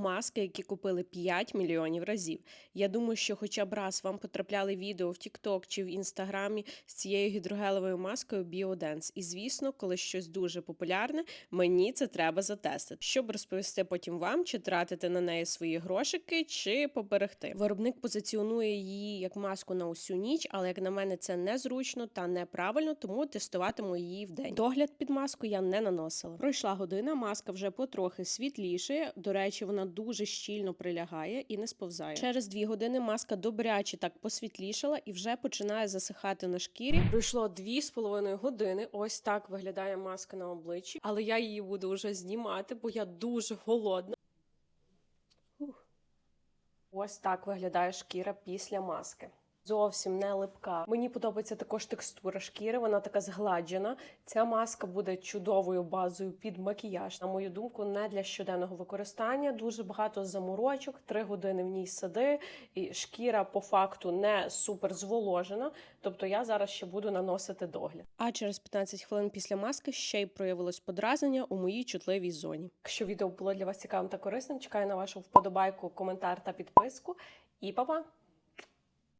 маски, які купили 5 мільйонів разів. Я думаю, що хоча б раз вам потрапляли відео в TikTok чи в Інстаграмі з цією гідрогелевою маскою BioDance. І звісно, коли щось дуже популярне, мені це треба затестити, щоб розповісти потім вам, чи тратити на неї свої грошики, чи поберегти. Виробник позиціонує її як маску на усю ніч, але як на мене, це незручно та неправильно, тому тестуватиму її в день. Догляд під маску я не наносила. Пройшла година, маска вже потрохи світлішає. До речі, вона дуже щільно прилягає і не сповзає. Через дві години маска добряче так посвітлішала і вже починає засихати на шкірі. Пройшло дві з половиною години. Ось так виглядає маска на обличчі, але я її буду вже знімати, бо я дуже голодна. Ось так виглядає шкіра після маски. Зовсім не липка. Мені подобається також текстура шкіри, вона така згладжена. Ця маска буде чудовою базою під макіяж. На мою думку, не для щоденного використання. Дуже багато заморочок, три години в ній сиди, і шкіра по факту не супер зволожена. Тобто я зараз ще буду наносити догляд. А через 15 хвилин після маски ще й проявилось подразнення у моїй чутливій зоні. Якщо відео було для вас цікавим та корисним, чекаю на вашу вподобайку, коментар та підписку. І па-па!